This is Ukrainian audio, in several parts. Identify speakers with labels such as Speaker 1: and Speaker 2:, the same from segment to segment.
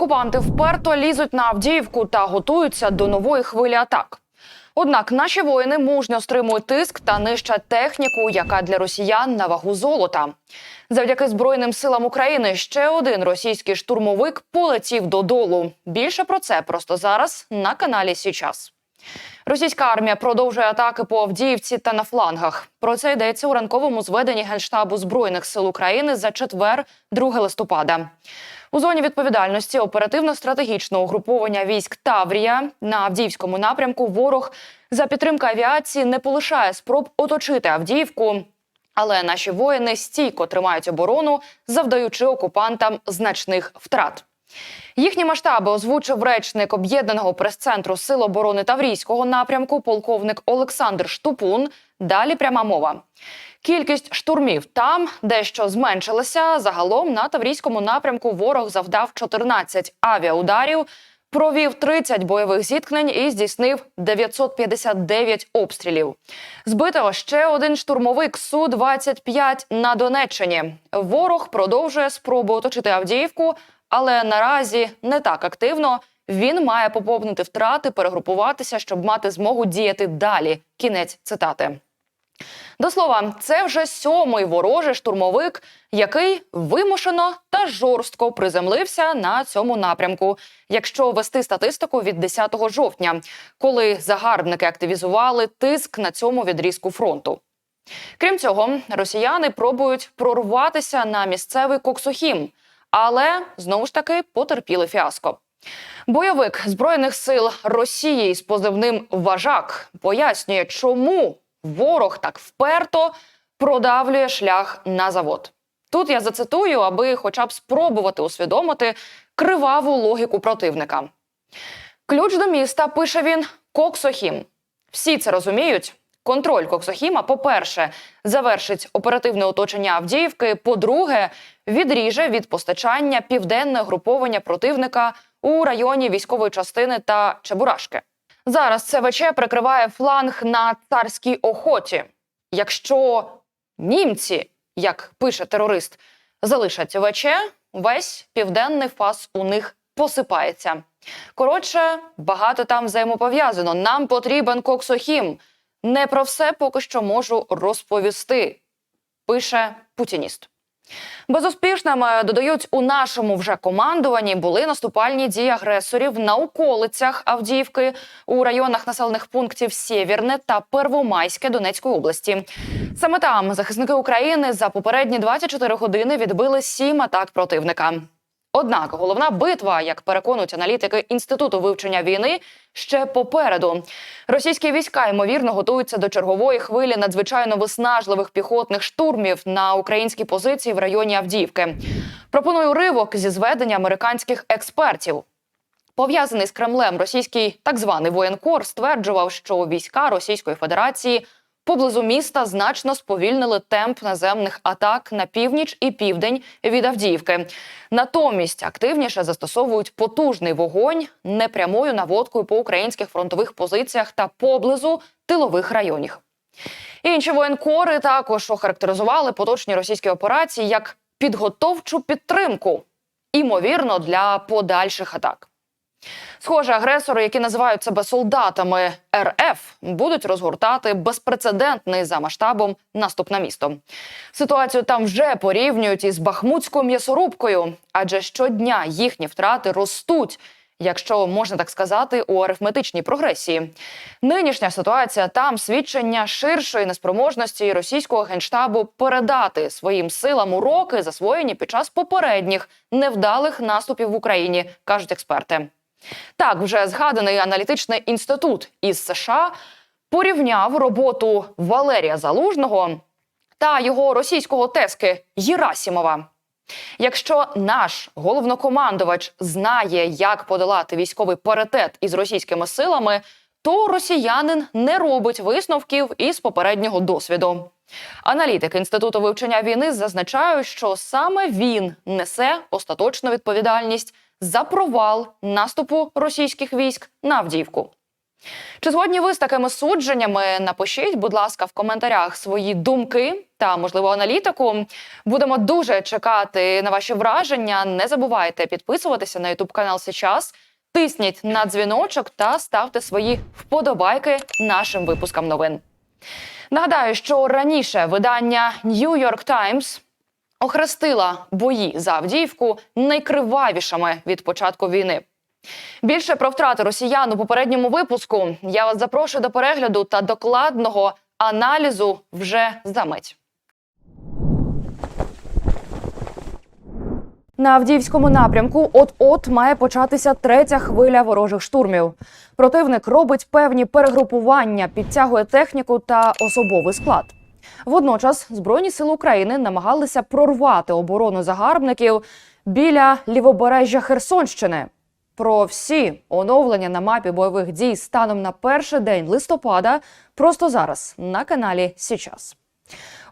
Speaker 1: Окупанти вперто лізуть на Авдіївку та готуються до нової хвилі атак. Однак наші воїни мужньо стримують тиск та нищать техніку, яка для росіян на вагу золота. Завдяки Збройним силам України ще один російський штурмовик полетів додолу. Більше про це просто зараз на каналі Січас. Російська армія продовжує атаки по Авдіївці та на флангах. Про це йдеться у ранковому зведенні Генштабу Збройних сил України за четвер, 2 листопада. У зоні відповідальності оперативно-стратегічного угруповання військ Таврія на Авдіївському напрямку ворог за підтримки авіації не полишає спроб оточити Авдіївку. Але наші воїни стійко тримають оборону, завдаючи окупантам значних втрат. Їхні масштаби озвучив речник об'єднаного прес-центру Сил оборони Таврійського напрямку, полковник Олександр Штупун. Далі пряма мова. Кількість штурмів там дещо зменшилася. Загалом на Таврійському напрямку ворог завдав 14 авіаударів, провів 30 бойових зіткнень і здійснив 959 обстрілів. Збито ще один штурмовик су 25 на Донеччині. Ворог продовжує спробу оточити Авдіївку, але наразі не так активно. Він має поповнити втрати, перегрупуватися, щоб мати змогу діяти далі. Кінець цитати. До слова, це вже сьомий ворожий штурмовик, який вимушено та жорстко приземлився на цьому напрямку. Якщо вести статистику від 10 жовтня, коли загарбники активізували тиск на цьому відрізку фронту. Крім цього, росіяни пробують прорватися на місцевий Коксохім, але знову ж таки потерпіли фіаско. Бойовик збройних сил Росії з позивним Важак пояснює, чому ворог так вперто продавлює шлях на завод. Тут я зацитую, аби хоча б спробувати усвідомити криваву логіку противника. Ключ до міста пише він Коксохім. Всі це розуміють. Контроль Коксохіма, по-перше, завершить оперативне оточення Авдіївки. По-друге, відріже від постачання південне груповання противника у районі військової частини та Чебурашки. Зараз ЦВЧ прикриває фланг на царській охоті. Якщо німці, як пише терорист, залишать ВЧ, весь південний фас у них посипається. Коротше, багато там взаємопов'язано. Нам потрібен Коксохім. Не про все поки що можу розповісти, пише путініст. Безуспішними додають у нашому вже командуванні були наступальні дії агресорів на околицях Авдіївки у районах населених пунктів Сєвєрне та Первомайське Донецької області. Саме там захисники України за попередні 24 години відбили сім атак противника. Однак головна битва, як переконують аналітики інституту вивчення війни, ще попереду. Російські війська ймовірно готуються до чергової хвилі надзвичайно виснажливих піхотних штурмів на українські позиції в районі Авдіївки. Пропоную ривок зі зведення американських експертів. Пов'язаний з Кремлем російський так званий воєнкор стверджував, що війська Російської Федерації поблизу міста значно сповільнили темп наземних атак на північ і південь від Авдіївки. Натомість активніше застосовують потужний вогонь непрямою наводкою по українських фронтових позиціях та поблизу тилових районів. Інші воєнкори також охарактеризували поточні російські операції як підготовчу підтримку, імовірно, для подальших атак. Схоже, агресори, які називають себе солдатами РФ, будуть розгортати безпрецедентний за масштабом наступ на місто. Ситуацію там вже порівнюють із бахмутською м'ясорубкою, адже щодня їхні втрати ростуть. Якщо можна так сказати, у арифметичній прогресії нинішня ситуація там свідчення ширшої неспроможності російського генштабу передати своїм силам уроки, засвоєні під час попередніх невдалих наступів в Україні, кажуть експерти. Так, вже згаданий аналітичний інститут із США порівняв роботу Валерія Залужного та його російського тески Єрасімова. Якщо наш головнокомандувач знає, як подолати військовий паритет із російськими силами, то росіянин не робить висновків із попереднього досвіду. Аналітики інституту вивчення війни зазначають, що саме він несе остаточну відповідальність за провал наступу російських військ на Авдіївку. Чи згодні ви з такими судженнями? Напишіть, будь ласка, в коментарях свої думки та можливо аналітику. Будемо дуже чекати на ваші враження. Не забувайте підписуватися на YouTube канал Сейчас. Тисніть на дзвіночок та ставте свої вподобайки нашим випускам новин. Нагадаю, що раніше видання New York Times охрестила бої за Авдіївку найкривавішими від початку війни. Більше про втрати росіян у попередньому випуску. Я вас запрошую до перегляду та докладного аналізу вже за мить. На Авдіївському напрямку от-от має початися третя хвиля ворожих штурмів. Противник робить певні перегрупування, підтягує техніку та особовий склад. Водночас Збройні сили України намагалися прорвати оборону загарбників біля лівобережжя Херсонщини. Про всі оновлення на мапі бойових дій станом на перший день листопада просто зараз на каналі Січас.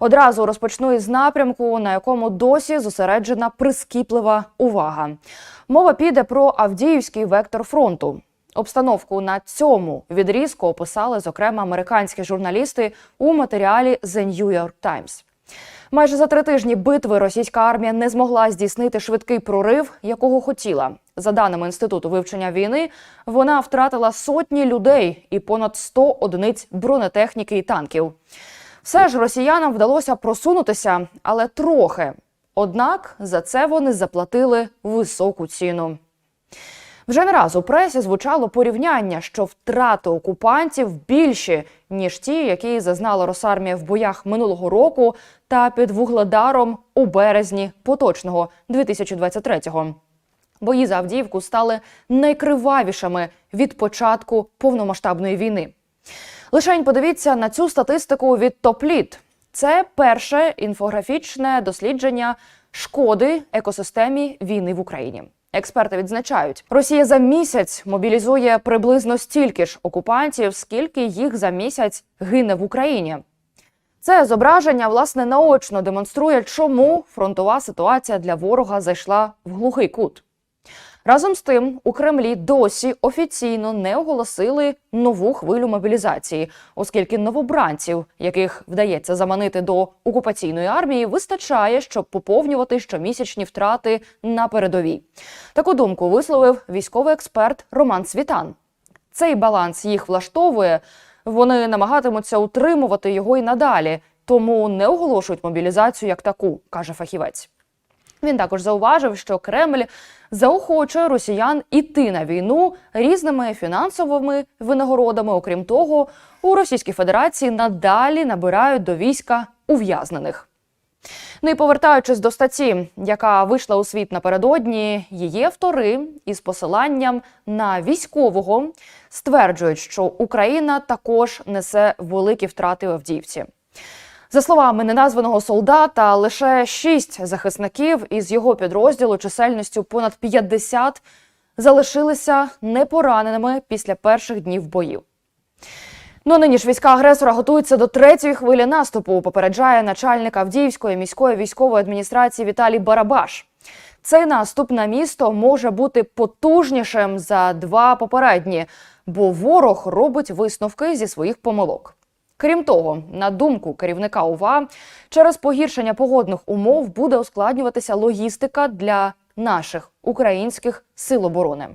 Speaker 1: Одразу розпочну із напрямку, на якому досі зосереджена прискіплива увага. Мова піде про Авдіївський вектор фронту. Обстановку на цьому відрізку описали, зокрема, американські журналісти у матеріалі The New York Times. Майже за три тижні битви російська армія не змогла здійснити швидкий прорив, якого хотіла. За даними інституту вивчення війни, вона втратила сотні людей і понад 100 одиниць бронетехніки і танків. Все ж росіянам вдалося просунутися, але трохи. Однак за це вони заплатили високу ціну. Вже не раз у пресі звучало порівняння, що втрати окупантів більші ніж ті, які зазнала Росармія в боях минулого року та під Вугледаром у березні поточного 2023-го. Бої за Авдіївку стали найкривавішими від початку повномасштабної війни. Лишень подивіться на цю статистику від Топліт. Це перше інфографічне дослідження шкоди екосистемі війни в Україні. Експерти відзначають, Росія за місяць мобілізує приблизно стільки ж окупантів, скільки їх за місяць гине в Україні. Це зображення власне наочно демонструє, чому фронтова ситуація для ворога зайшла в глухий кут. Разом з тим, у Кремлі досі офіційно не оголосили нову хвилю мобілізації, оскільки новобранців, яких вдається заманити до окупаційної армії, вистачає, щоб поповнювати щомісячні втрати на передовій. Таку думку висловив військовий експерт Роман Світан. Цей баланс їх влаштовує. Вони намагатимуться утримувати його і надалі, тому не оголошують мобілізацію як таку, каже фахівець. Він також зауважив, що Кремль заохочує росіян іти на війну різними фінансовими винагородами. Окрім того, у Російській Федерації надалі набирають до війська ув'язнених. Ну і повертаючись до статті, яка вийшла у світ напередодні, її автори із посиланням на військового стверджують, що Україна також несе великі втрати в Авдіївці. За словами неназваного солдата, лише шість захисників із його підрозділу чисельністю понад 50 залишилися непораненими після перших днів боїв. Ну нині ж війська агресора готуються до третьої хвилі наступу. Попереджає начальник Авдіївської міської військової адміністрації Віталій Барабаш. Цей наступ на місто може бути потужнішим за два попередні, бо ворог робить висновки зі своїх помилок. Крім того, на думку керівника УВА, через погіршення погодних умов буде ускладнюватися логістика для наших українських сил оборони.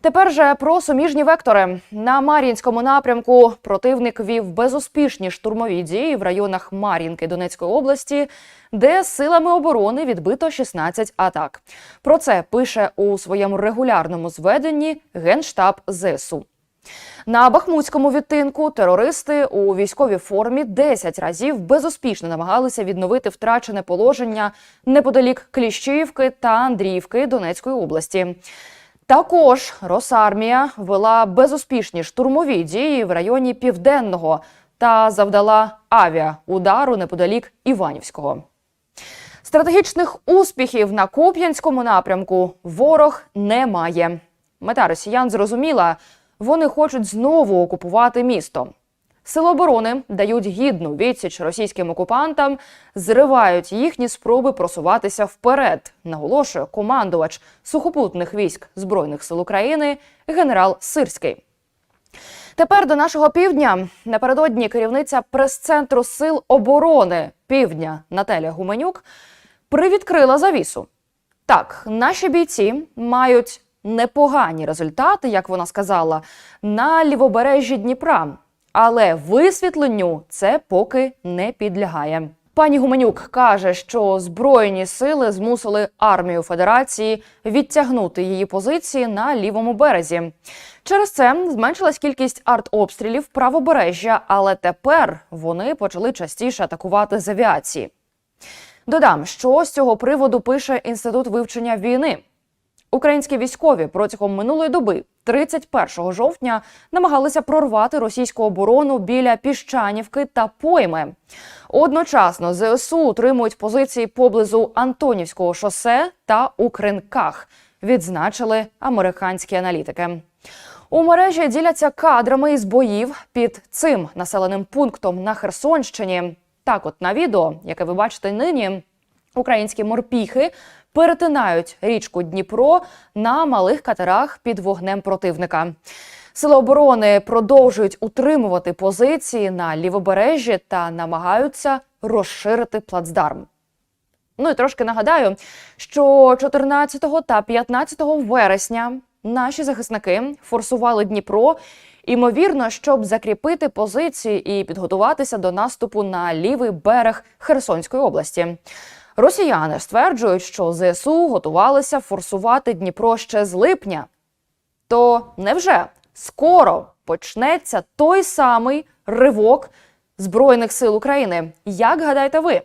Speaker 1: Тепер же про суміжні вектори на Мар'їнському напрямку противник вів безуспішні штурмові дії в районах Мар'їнки Донецької області, де силами оборони відбито 16 атак. Про це пише у своєму регулярному зведенні генштаб ЗСУ. На Бахмутському відтинку терористи у військовій формі 10 разів безуспішно намагалися відновити втрачене положення неподалік Кліщівки та Андріївки Донецької області. Також Росармія вела безуспішні штурмові дії в районі Південного та завдала авіаудару неподалік Іванівського. Стратегічних успіхів на Куп'янському напрямку ворог не має. Мета росіян зрозуміла – вони хочуть знову окупувати місто. Сили оборони дають гідну відсіч російським окупантам, зривають їхні спроби просуватися вперед. Наголошує командувач сухопутних військ збройних сил України генерал Сирський. Тепер до нашого півдня напередодні керівниця прес-центру сил оборони Півдня Наталя Гуменюк привідкрила завісу. Так, наші бійці мають непогані результати, як вона сказала, на лівобережжі Дніпра, але висвітленню це поки не підлягає. Пані Гуменюк каже, що збройні сили змусили армію Федерації відтягнути її позиції на лівому березі. Через це зменшилась кількість артобстрілів правобережжя, але тепер вони почали частіше атакувати з авіації. Додам, що з цього приводу пише інститут вивчення війни. Українські військові протягом минулої доби, 31 жовтня, намагалися прорвати російську оборону біля Піщанівки та Пойми. Одночасно ЗСУ утримують позиції поблизу Антонівського шосе та у Кринках, відзначили американські аналітики. У мережі діляться кадрами із боїв під цим населеним пунктом на Херсонщині. Так, от на відео, яке ви бачите нині, українські морпіхи перетинають річку Дніпро на малих катерах під вогнем противника. Сили оборони продовжують утримувати позиції на лівобережжі та намагаються розширити плацдарм. Ну і трошки нагадаю, що 14 та 15 вересня наші захисники форсували Дніпро, імовірно, щоб закріпити позиції і підготуватися до наступу на лівий берег Херсонської області. Росіяни стверджують, що ЗСУ готувалися форсувати Дніпро ще з липня. То невже скоро почнеться той самий ривок Збройних сил України? Як гадаєте ви?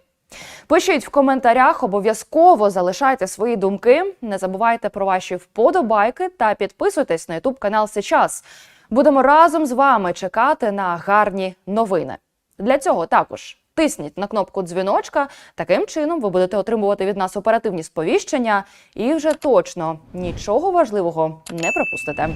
Speaker 1: Пишіть в коментарях, обов'язково залишайте свої думки. Не забувайте про ваші вподобайки та підписуйтесь на ютуб канал Сейчас. Будемо разом з вами чекати на гарні новини. Для цього також тисніть на кнопку дзвіночка. Таким чином ви будете отримувати від нас оперативні сповіщення і вже точно нічого важливого не пропустите.